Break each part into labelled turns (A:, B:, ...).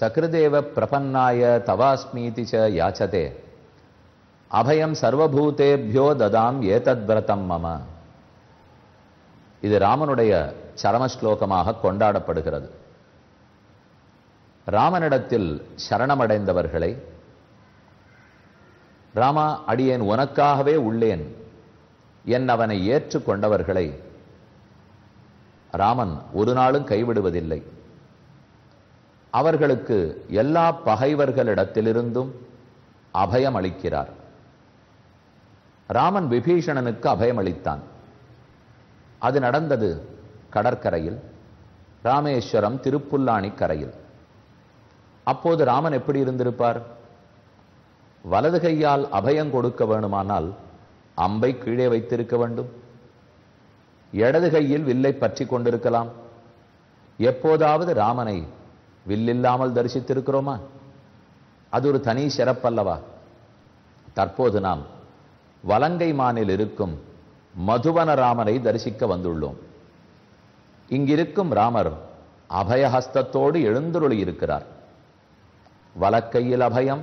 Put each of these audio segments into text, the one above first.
A: சகிருதேவ பிரபன்னாய தவாஸ்மீதி ச யாச்சதே. அபயம் சர்வபூதேபியோ ததாம் ஏதத் விரதம் மம. இது ராமனுடைய சரம ஸ்லோகமாக கொண்டாடப்படுகிறது. ராமனிடத்தில் சரணமடைந்தவர்களை ராமா அடியேன் உனக்காகவே உள்ளேன். என் அவனை ஏற்றுக்கொண்டவர்களை ராமன் ஒரு நாளும் கைவிடுவதில்லை. அவர்களுக்கு எல்லா பகைவர்களிடத்திலிருந்தும் அபயம் அளிக்கிறார். ராமன் விபீஷணனுக்கு அபயம் அளித்தான். அது நடந்தது கடற்கரையில் ராமேஸ்வரம் திருப்புல்லானி கரையில். அப்போது ராமன் எப்படி இருந்திருப்பார்? வலது கையால் அபயம் கொடுக்க வேணுமானால் அம்பை கீழே வைத்திருக்க வேண்டும். இடது கையில் வில்லை பற்றி கொண்டிருக்கலாம். எப்போதாவது ராமனை வில்லில்லாமல் தரிசித்திருக்கிறோமா? அது ஒரு தனி சிறப்பல்லவா? தற்போது நாம் வலங்கை மானில் இருக்கும் மதுவன ராமனை தரிசிக்க வந்துள்ளோம். இங்கிருக்கும் ராமர் அபயஹஸ்தத்தோடு எழுந்துருளி இருக்கிறார். வலக்கையில் அபயம்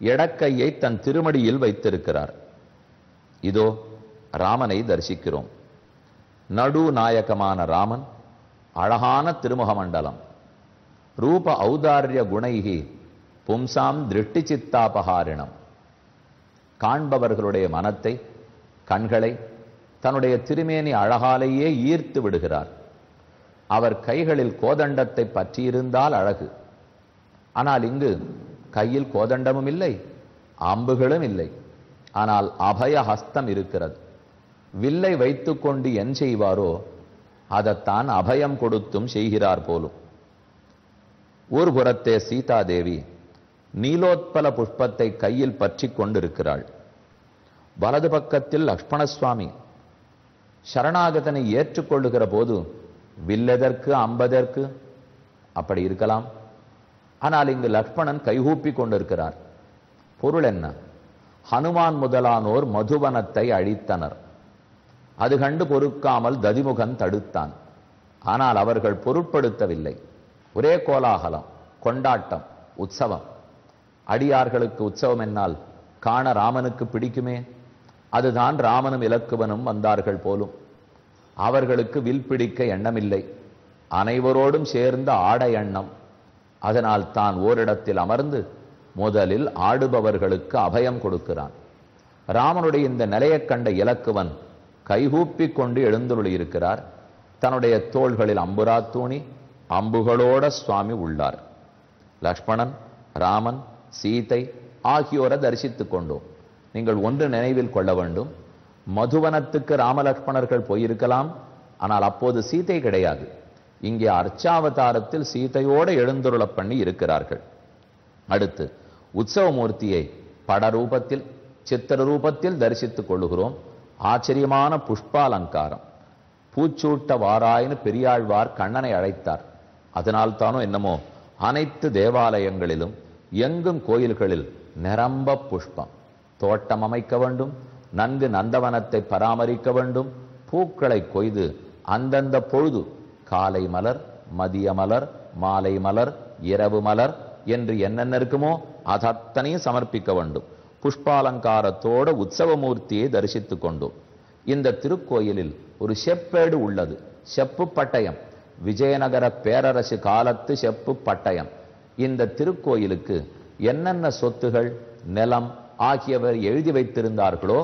A: இடக்கையை தன் திருமடியில் வைத்திருக்கிறார். இதோ ராமனை தரிசிக்கிறோம். நடுநாயகமான ராமன் அழகான திருமுக மண்டலம் ரூப ஔதாரிய குணைகி பும்சாம் திருஷ்டி சித்தாபகாரிணம். காண்பவர்களுடைய மனத்தை கண்களை தன்னுடைய திருமேனி அழகாலேயே ஈர்த்து விடுகிறார். அவர் கைகளில் கோதண்டத்தை பற்றியிருந்தால் அழகு. ஆனால் இங்கு கையில் கோதண்டமும் இல்லை அம்புகளும் இல்லை. ஆனால் அபய ஹஸ்தம் இருக்கிறது. வில்லை வைத்துக்கொண்டு என் செய்வாரோ அதைத்தான் அபயம் கொடுத்தும் செய்கிறார் போலும். ஒரு புறத்தே சீதாதேவி நீலோத்பல புஷ்பத்தை கையில் பற்றி கொண்டிருக்கிறாள். வலது பக்கத்தில் லக்ஷ்மணசுவாமி சரணாகதனை ஏற்றுக்கொள்ளுகிற போது வில்லெதற்கு அம்பதற்கு? அப்படி இருக்கலாம். ஆனால் இங்கு லக்ஷ்மணன் கைகூப்பி கொண்டிருக்கிறார். பொருள் என்ன? ஹனுமான் முதலானோர் மதுவனத்தை அழித்தனர். அது கண்டு பொறுக்காமல் ததிமுகன் தடுத்தான். ஆனால் அவர்கள் பொருட்படுத்தவில்லை. ஒரே கோலாகலம் கொண்டாட்டம் உற்சவம். அடியார்களுக்கு உற்சவம் என்னால் காண ராமனுக்கு பிடிக்குமே? அதுதான் ராமனும் இலக்குவனும் வந்தார்கள் போலும். அவர்களுக்கு வில் பிடிக்க எண்ணமில்லை. அனைவரோடும் சேர்ந்த ஆட எண்ணம். அதனால் தான் ஓரிடத்தில் அமர்ந்து முதலில் ஆடுபவர்களுக்கு அபயம் கொடுக்கிறான். ராமனுடைய இந்த நிலையைக் கண்ட இலக்குவன் கைகூப்பி கொண்டு எழுந்துள்ளிருக்கிறார் தன்னுடைய தோள்களில் அம்புரா தூணி அம்புகளோட சுவாமி உள்ளார். லக்ஷ்மணன் ராமன் சீதை ஆகியோரை தரிசித்துக் கொண்டோம். நீங்கள் ஒன்று நினைவில் கொள்ள வேண்டும். மதுவனத்துக்கு ராமலக்ஷ்மணர்கள் போயிருக்கலாம். ஆனால் அப்போது சீதை கிடையாது. இங்கே அர்ச்சாவதாரத்தில் சீதையோடு எழுந்துருளப் பண்ணி இருக்கிறார்கள். அடுத்து உற்சவமூர்த்தியை படரூபத்தில் சித்திர ரூபத்தில் தரிசித்துக் கொள்ளுகிறோம். ஆச்சரியமான புஷ்பாலங்காரம். பூச்சூட்ட வாராயின்னு பெரியாழ்வார் கண்ணனை அழைத்தார். அதனால் தானோ என்னமோ அனைத்து தேவாலயங்களிலும் எங்கும் கோயில்களில் நிரம்ப புஷ்பம். தோட்டம் அமைக்க வேண்டும் நன்கு நந்தவனத்தை பராமரிக்க வேண்டும் பூக்களை கொய்து அந்தந்த பொழுது காலை மலர் மதிய மலர் மாலை மலர் இரவு மலர் என்று என்னென்ன இருக்குமோ அதத்தனையும் சமர்ப்பிக்க வேண்டும். புஷ்பாலங்காரத்தோட உற்சவமூர்த்தியை தரிசித்து கொண்டோம். இந்த திருக்கோயிலில் ஒரு செப்பேடு உள்ளது. செப்பு பட்டயம். விஜயநகர பேரரசு காலத்து செப்பு பட்டயம். இந்த திருக்கோயிலுக்கு என்னென்ன சொத்துகள் நிலம் ஆகியவர் எழுதி வைத்திருந்தார்களோ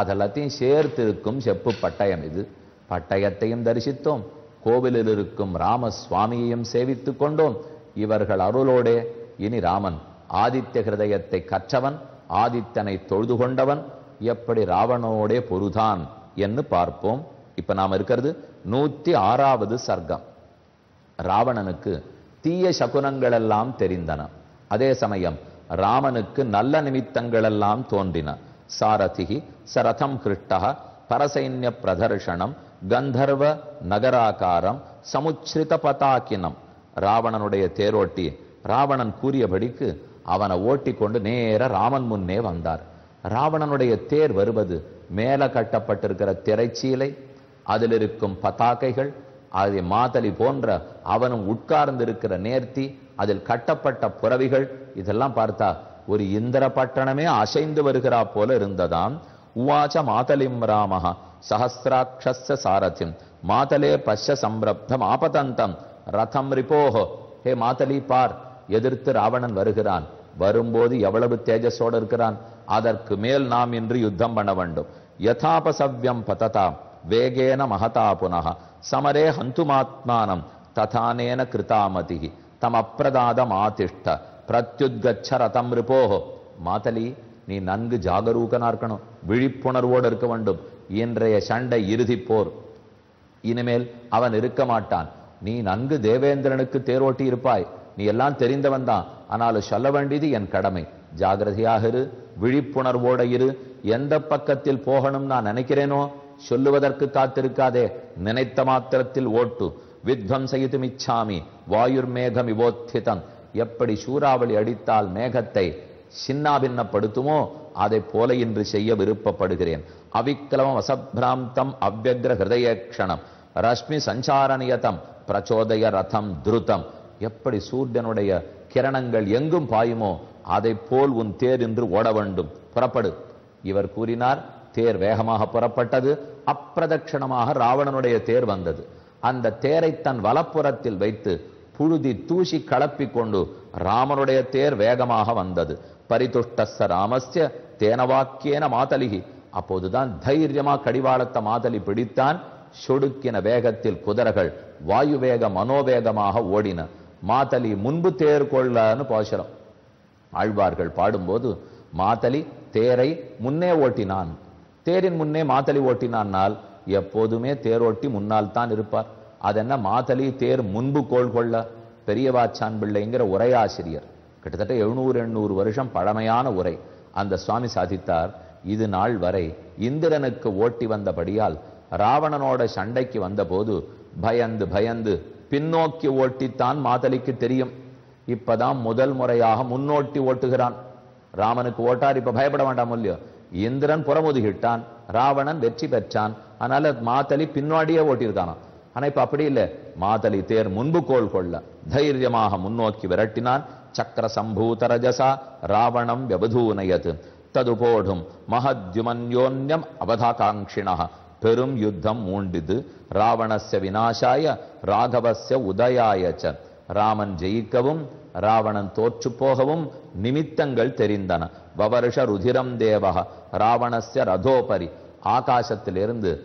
A: அதெல்லாத்தையும் சேர்த்திருக்கும் செப்பு பட்டயம் இது. பட்டயத்தையும் தரிசித்தோம். கோவிலில் இருக்கும் ராம சுவாமியையும் சேவித்து கொண்டோம். இவர்கள் அருளோடே இனி ராமன் ஆதித்ய ஹிருதயத்தை கற்றவன் ஆதித்தனை தொழுது கொண்டவன் எப்படி ராவணோடே பொருதான் என்று பார்ப்போம். இப்ப நாம் இருக்கிறது நூத்தி ஆறாவது சர்க்கம். ராவணனுக்கு தீய சகுனங்களெல்லாம் தெரிந்தன. அதே சமயம் ராமனுக்கு நல்ல நிமித்தங்களெல்லாம் தோன்றின. சாரதிகி சரதம் கிருஷ்டக பரசைன்ய பிரதர்ஷனம் கந்தர்வ நகராகாரம் சமுச்சிரித பதாக்கினம். ராவணனுடைய தேரோட்டி ராவணன் கூறியபடிக்கு அவனை ஓட்டி கொண்டு நேர ராமன் முன்னே வந்தார். ராவணனுடைய தேர் வருவது மேல கட்டப்பட்டிருக்கிற திரைச்சீலை அதில் இருக்கும் பதாகைகள் அதை மாதலி போன்ற அவனும் உட்கார்ந்திருக்கிற நேர்த்தி அதில் கட்டப்பட்ட புறவிகள் இதெல்லாம் பார்த்தா ஒரு இந்திர பட்டணமே அசைந்து வருகிறா போல இருந்ததாம். உவாச்ச மாதலிம் ராமஹ சஹசிராட்சஸ்ய சாரதிம். மாதலே பஷ்ய சம்பிரப்தம் ஆபதந்தம். ரதம் ரிபோஹோ. ஹே மாதலி பார் எதிர்த்து ராவணன் வருகிறான். வரும்போது எவ்வளவு தேஜஸோடு இருக்கிறான்? அதற்கு மேல் நாம் இன்று யுத்தம் பண்ண வேண்டும். யதாபசவ்யம் பததா வேகேன மகதா புனக சமரே ஹந்துமாத்மானம் ததானேன கிருதாமதி தம் அப்பிரதாதம் பிரத்யுத்கச்ச ரதம் ரிபோஹோ மாதலி நீ நன்கு ஜாகரூகனா இருக்கணும் விழிப்புணர்வோடு இருக்க வேண்டும். இன்றைய சண்டை இறுதி போர். இனிமேல் அவன் இருக்க மாட்டான். நீ நன்கு தேவேந்திரனுக்கு தேரோட்டி இருப்பாய். நீ எல்லாம் தெரிந்தவன் தான். ஆனாலும் சொல்ல வேண்டியது என் கடமை. ஜாகிரதையாக இரு. விழிப்புணர்வோட இரு. எந்த பக்கத்தில் போகணும் நான் நினைக்கிறேனோ சொல்லுவதற்கு காத்திருக்காதே நினைத்த மாத்திரத்தில் ஓட்டு. வித்வம் செய்து மிச்சாமி வாயுர் மேகம் இவோத்திதம். எப்படி சூறாவளி அடித்தால் மேகத்தை சின்னாபின்னப்படுத்துமோ அதை போல இன்று செய்ய விருப்பப்படுகிறேன். அவிக்லமம் அசபிராந்தம் அவ்வக்ர ஹிருதயக்ஷணம். ரஷ்மி சஞ்சாரணியதம் பிரச்சோதய ரதம் துருதம். எப்படி சூரியனுடைய கிரணங்கள் எங்கும் பாயுமோ அதை போல் உன் தேர் என்று ஓட வேண்டும் புறப்படு. இவர் கூறினார் தேர் வேகமாக புறப்பட்டது. அப்பிரதட்சணமாக ராவணனுடைய தேர் வந்தது. அந்த தேரை தன் வலப்புறத்தில் வைத்து புழுதி தூசி கலப்பிக் கொண்டு ராமனுடைய தேர் வேகமாக வந்தது. பரிதுஷ்டஸ்ஸ ராமஸ்ய தேனவாக்கியன மாதலிகி. அப்போதுதான் தைரியமா கடிவாளத்த மாதலி பிடித்தான். சொடுக்கின வேகத்தில் குதிரைகள் வாயு வேக மனோவேகமாக ஓடின. மாதலி முன்பு தேர் கொள்ளன்னு பாசுரம். ஆழ்வார்கள் பாடும்போது மாதலி தேரை முன்னே ஓட்டினான். தேரின் முன்னே மாத்தளி ஓட்டினான்னால் எப்போதுமே தேரோட்டி முன்னால் தான் இருப்பார். அதென்ன மாத்தளி தேர் முன்பு கோள் கொள்ள? பெரியவாச்சான் பிள்ளைங்கிற உரையாசிரியர். கிட்டத்தட்ட எழுநூறு எண்ணூறு வருஷம் பழமையான உரை. அந்த சுவாமி சாதித்தார் இது நாள் வரை இந்திரனுக்கு ஓட்டி வந்தபடியால் ராவணனோட சண்டைக்கு வந்தபோது பயந்து பயந்து பின்னோக்கி ஓட்டித்தான் மாதலிக்கு தெரியும். இப்பதான் முதல் முறையாக முன்னோட்டி ஓட்டுகிறான். ராமனுக்கு ஓட்டார் இப்ப பயப்பட வேண்டாம் இல்லையோ? இந்திரன் புறமுதுகிட்டான் ராவணன் வெற்றி பெற்றான். அதனால மாதலி பின்னாடியே ஓட்டியிருக்கானான் ஆனா இப்ப அப்படி இல்லை. மாதலி தேர் முன்பு கோல் கொள்ள தைரியமாக முன்னோக்கி விரட்டினான். சக்கர சம்பூத ரஜசா ராவணம் வெபதூனயது. தது போடும் மகத்யுமன்யோன்யம் அவதாகாங்கிணா பெரும் யுத்தம் மூண்டிது. ராவணஸ்ய விநாசாய ராகவஸ்ய உதயாயச்ச ராமன் ஜெயிக்கவும் ராவணன் தோற்று போகவும் நிமித்தங்கள் தெரிந்தன. வவருஷ ருதிரம் தேவக ராவணஸ்ய ரதோபரி. ஆகாசத்திலிருந்து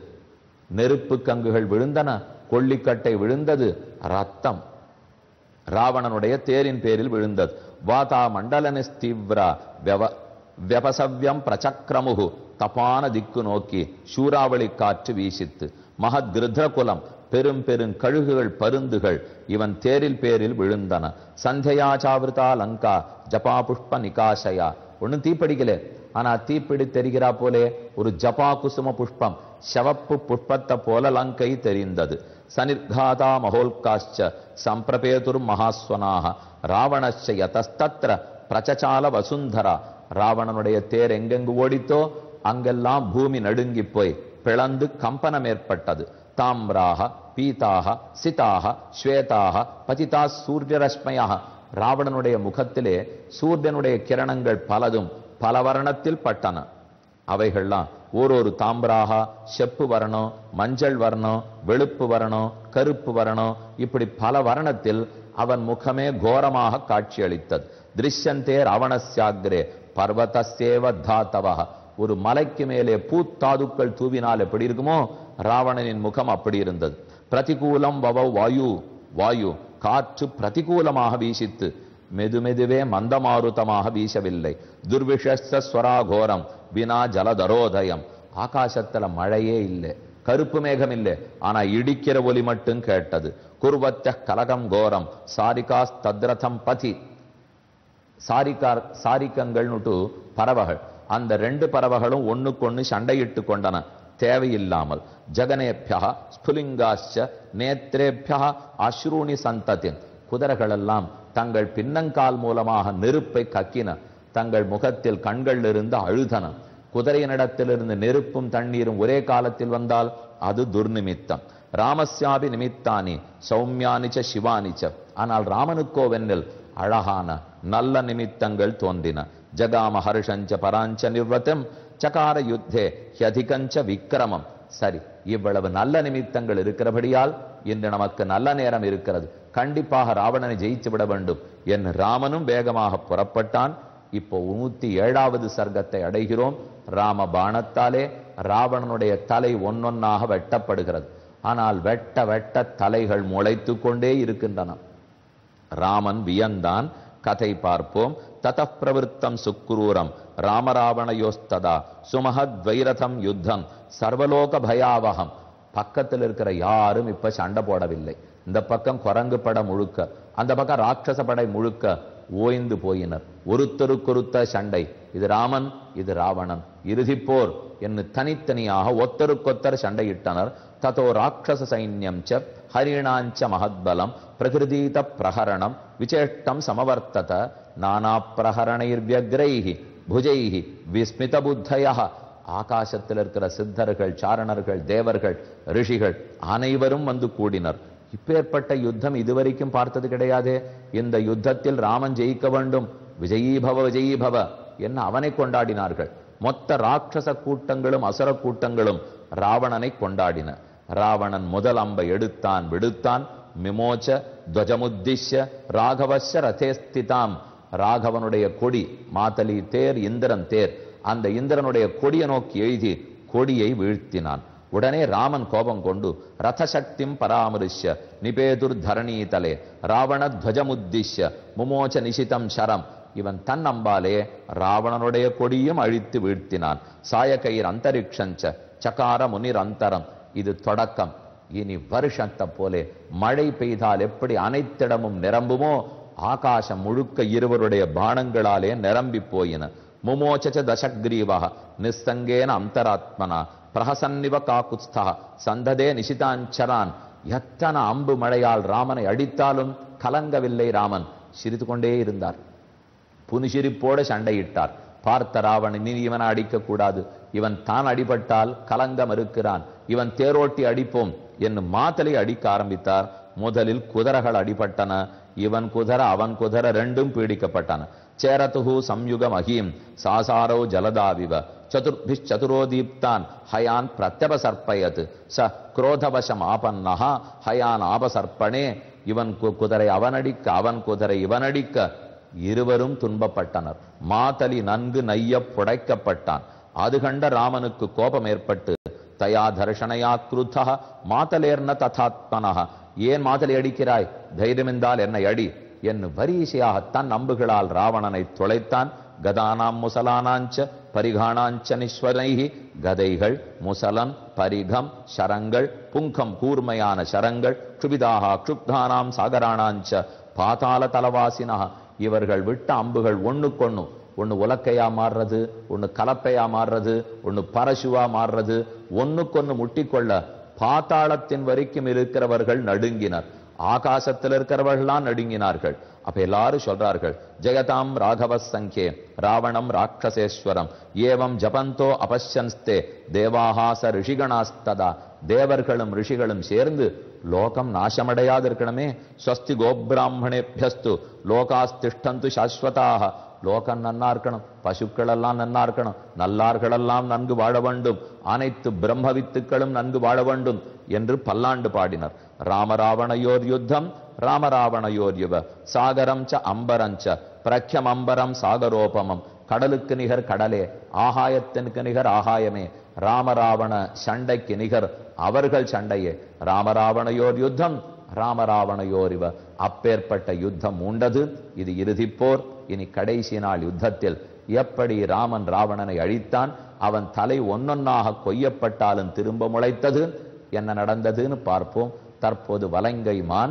A: நெருப்பு கங்குகள் விழுந்தன கொள்ளிக்கட்டை விழுந்தது ரத்தம். ராவணனுடைய தேரின் பேரில் விழுந்தது. வாதா மண்டலனிஸ்தீவ்ரா வெவ வெபசவ்யம் பிரச்சக்ரமுகு தப்பான திக்கு நோக்கி சூறாவளி காற்று வீசித்து. மகத் கிருத்ரகுலம் பெரும் பெரும் கழுகுகள் பருந்துகள் இவன் தேரில் பேரில் விழுந்தன. சந்தையாச்சாவிருதா லங்கா ஜபா புஷ்ப நிகாசயா. ஒண்ணும் தீப்பிடிக்கல. ஆனா தீப்பிடி தெரிகிறா போலே ஒரு ஜபா குசும புஷ்பம். சவப்பு புஷ்பத்தை போல லங்கை தெரிந்தது. சனிர்காதா மகோல்காச்ச சம்பிரபேதுர் மகாஸ்வனாக. ராவணச்ச யதஸ்தத்ர பிரச்சசால வசுந்தரா. ராவணனுடைய தேர் எங்கெங்கு ஓடித்தோ அங்கெல்லாம் பூமி நடுங்கி போய் பிளந்து கம்பனம் ஏற்பட்டது தாம்ராக பீதாக சிதாக ஸ்வேதாக பதிதா சூரியரஷ்மயாக. ராவணனுடைய முகத்திலே சூரியனுடைய கிரணங்கள் பலதும் பல வர்ணத்தில் பட்டன. அவைகள்லாம் ஒரு ஒரு தாம்பராக செப்பு வரணம் மஞ்சள் வர்ணம் வெளுப்பு வர்ணம் கருப்பு வர்ணம் இப்படி பல வர்ணத்தில் அவன் முகமே கோரமாக காட்சியளித்தது. திருஷ்யந்தே ராவணஸ்யாகிரே பர்வதசேவ தாத்தவா ஒரு மலைக்கு மேலே பூத்தாதுக்கள் தூவினால் எப்படி இருக்குமோ ராவணனின் முகம் அப்படி இருந்தது. பிரதிகூலம் வவ வாயு வாயு. காற்று பிரதிகூலமாக வீசித்து மெதுமெதுவே மந்தமாருதமாக வீசவில்லை. துர்விஷஸ்வராகோரம் வினா ஜலதரோதயம். ஆகாசத்துல மழையே இல்லை கருப்பு மேகம் இல்லை. ஆனா இடிக்கிற ஒலி மட்டும் கேட்டது. குர்வத்த கலகம் கோரம் சாரிகாஸ் தத்ரதம் பதி. சாரிகார் சாரிக்கங்கள்னுட்டு பறவைகள். அந்த ரெண்டு பறவைகளும் ஒண்ணுக்கொண்ணு சண்டையிட்டு கொண்டன. தேவையில்லாமல். ஜகனேபியா ஸ்புலிங்காச்ச நேத்ரேபியா அஸ்ரூணி சந்ததின் குதிரைகளெல்லாம் தங்கள் பின்னங்கால் மூலமாக நெருப்பை கக்கின. தங்கள் முகத்தில் கண்கள் இருந்து அழுதன. குதிரையினிடத்திலிருந்து நெருப்பும் தண்ணீரும் ஒரே காலத்தில் வந்தால் அது துர்நிமித்தம். ராமஸ்யாபி நிமித்தானி சௌமியானிச்ச சிவானிச்ச ஆனால் ராமனுக்கோ வெண்ணில் அழகான நல்ல நிமித்தங்கள் தோன்றின. ஜகாம ஹர்ஷஞ்ச பராஞ்ச நிர்வத்தம் சகார யுத்தே ஹியதிகஞ்ச விக்கிரமம். சரி இவ்வளவு நல்ல நிமித்தங்கள் இருக்கிறபடியால் இன்று நமக்கு நல்ல நேரம் இருக்கிறது. கண்டிப்பாக ராவணனை ஜெயிச்சு விட வேண்டும். என் ராமனும் வேகமாக புறப்பட்டான். இப்போ நூத்தி ஏழாவது சர்க்கத்தை அடைகிறோம். ராம பாணத்தாலே ராவணனுடைய தலை ஒன்னொன்னாக வெட்டப்படுகிறது. ஆனால் வெட்ட வெட்ட தலைகள் முளைத்து கொண்டே இருக்கின்றன. ராமன் வியந்தான். கதை பார்ப்போம். தத பிரவருத்தம் சுக்குரூரம் ராமராவணயோஸ்ததா. சுமஹத் வைரதம் யுத்தம். சர்வலோக பயாவகம் பக்கத்தில் இருக்கிற யாரும் இப்ப சண்டை போடவில்லை. இந்த பக்கம் குரங்கு படை முழுக்க. அந்த பக்கம் ராட்சச படை முழுக்க ஓய்ந்து போயினர். ஒருத்தருக்கொருத்த சண்டை. இது ராமன் இது ராவணன். இறுதிப்போர் என்று தனித்தனியாக ஒத்தருக்கொத்தர் சண்டையிட்டனர். ததோ ராட்சச சைன்யம் ச ஹரிணாஞ்ச மகத்பலம் பிரகிருதீத பிரகரணம் விசேஷ்டம் சமவர்த்தத நானா பிரகரணைர்வியக்ரைஹி புஜைஹி விஸ்மித புத்தய ஆகாசத்தில் இருக்கிற சித்தர்கள் சாரணர்கள் தேவர்கள் ரிஷிகள் அனைவரும் வந்து கூடினர். இப்பேற்பட்ட யுத்தம் இதுவரைக்கும் பார்த்தது கிடையாது. இந்த யுத்தத்தில் ராமன் ஜெயிக்க வேண்டும். விஜயீபவ விஜயீபவ என்ன அவனை கொண்டாடினார்கள். மொத்த ராட்சச கூட்டங்களும் அசுர கூட்டங்களும் ராவணனை கொண்டாடின. ராவணன் முதல் அம்பை எடுத்தான் விடுத்தான். மிமோச்ச துவஜமுத்திஷ்ய ராகவச ரதேஸ்திதாம். ராகவனுடைய கொடி மாதலி தேர் இந்திரன் தேர். அந்த இந்திரனுடைய கொடியை நோக்கி எழுதி கொடியை வீழ்த்தினான். உடனே ராமன் கோபம் கொண்டு ரதசக்திம் பராமரிஷ்ய நிபேதுர் தரணீதலே ராவண துவஜமுத்திஷ்ய முமோச்ச நிஷிதம் சரம். இவன் தன் அம்பாலே ராவணனுடைய கொடியும் அழித்து வீழ்த்தினான். சாயகைர் அந்தரிக்ஷஞ்ச சகார முனிர் அந்தரம். இது தொடக்கம். இனி வருஷத்தை போலே மழை பெய்தால் எப்படி அனைத்திடமும் நிரம்புமோ ஆகாசம் முழுக்க இருவருடைய பானங்களாலே நிரம்பி போயின. முமோச்ச தசக்ரீவா நிஸ்தங்கேன அந்தராத்மனா பிரஹசன்னிவ காக்குஸ்தா சந்ததே நிஷிதாஞ்சரான். எத்தனை அம்பு மழையால் ராமனை அடித்தாலும் கலங்கவில்லை ராமன். சிரித்து கொண்டே இருந்தார். புனிசிரிப்போடு சண்டையிட்டார். பார்த்த ராவணன் இனி இவனை அடிக்கக்கூடாது. இவன் தான் அடிபட்டால் கலங்கம் இருக்கிறான் இவன் தேரோட்டி அடிப்போம். என்று மாத்தலை அடிக்க ஆரம்பித்தார். முதலில் குதிரைகள் அடிபட்டன. இவன் குதர அவன் குதர ரெண்டும் பீடிக்கப்பட்டன. சேரதுகு சம்யுகம் அஹீம் சாசாரோ ஜலதாவிவ. சதுர்பிச்சதுரோ தீப்தான் ஹயான் பிரத்யபசர்ப்பயத். ச குரோதவசம் ஆபன்னஹா ஹயான் ஆபசர்ப்பணே இவன் கு- குதிரை அவனடிக்க அவன் குதிரை இவனடிக்க. இருவரும் துன்பப்பட்டனர். மாதலி நன்கு நைய புடைக்கப்பட்டான். அது கண்ட ராமனுக்கு கோபம் ஏற்பட்டு தயா தர்ஷனயா கிருத்தா மாதலேர்ன ததாத்மனஹா. ஏன் மாதலை அடிக்கிறாய்? தைரியமென்றால் என்னை அடி என்று வரிசையாக அம்புகளால் ராவணனை துளைத்தான் கதானாம் முசலானாஞ்ச பரிகாணாஞ்ச நிஸ்வரைகி கதைகள் முசலம் பரிகம் சரங்கள் புங்கம் கூர்மையான சரங்கள் க்ஷுபிதாக க்ஷுப்தானாம் சாகராணாஞ்ச பாதாள தலவாசினா இவர்கள் விட்ட அம்புகள் ஒண்ணுக்கொண்ணு. ஒண்ணு உலக்கையா மாறுறது ஒண்ணு கலப்பையா மாறுறது ஒண்ணு பரசுவா மாறுறது ஒண்ணுக்கொண்ணு முட்டிக்கொள்ள பாத்தாளத்தின் வரைக்கும் இருக்கிறவர்கள் நடுங்கினர். ஆகாசத்தில் இருக்கிறவர்கள்லாம் நடுங்கினார்கள். அப்ப எல்லாரும் சொல்றார்கள் ஜெகதாம் ராகவ சங்கே ராவணம் ராட்சசேஸ்வரம் ஏவம் ஜபந்தோ அபஷ்யன்ஸ்தே தேவாகாச ரிஷிகணாஸ்ததா. தேவர்களும் ரிஷிகளும் சேர்ந்து லோகம் நாசமடையாது இருக்கணுமே ஸ்வஸ்தி கோபிராமணேபியஸ்து லோகாஸ்திஷ்டந்து சாஸ்வதாக லோகம் நன்னா இருக்கணும். பசுக்கள் எல்லாம் நன்னா இருக்கணும். நல்லார்களெல்லாம் நன்கு வாழ வேண்டும். அனைத்து பிரம்ம வித்துக்களும் நன்கு வாழ வேண்டும் என்று பல்லாண்டு பாடினர். ராமராவணையோர் யுத்தம் ராமராவணையோர் யுவ. சாகரம் ச அம்பரம் ச. பிரக்யம் அம்பரம் சாகரோபமம். கடலுக்கு நிகர் கடலே ஆகாயத்தினுக்கு நிகர் ஆகாயமே. ராமராவண சண்டைக்கு நிகர் அவர்கள் சண்டையே. ராமராவணையோர் யுத்தம் ராமராவணையோர் இவ அப்பேற்பட்ட யுத்தம் உண்டது. இது இறுதிப்போர். இனி கடைசி நாள் யுத்தத்தில் எப்படி ராமன் ராவணனை அழித்தான் அவன் தலை ஒன்னொன்னாக கொய்யப்பட்டாலும் திரும்ப முளைத்தது? என்ன நடந்ததுன்னு பார்ப்போம். தற்போது வலங்கை மான்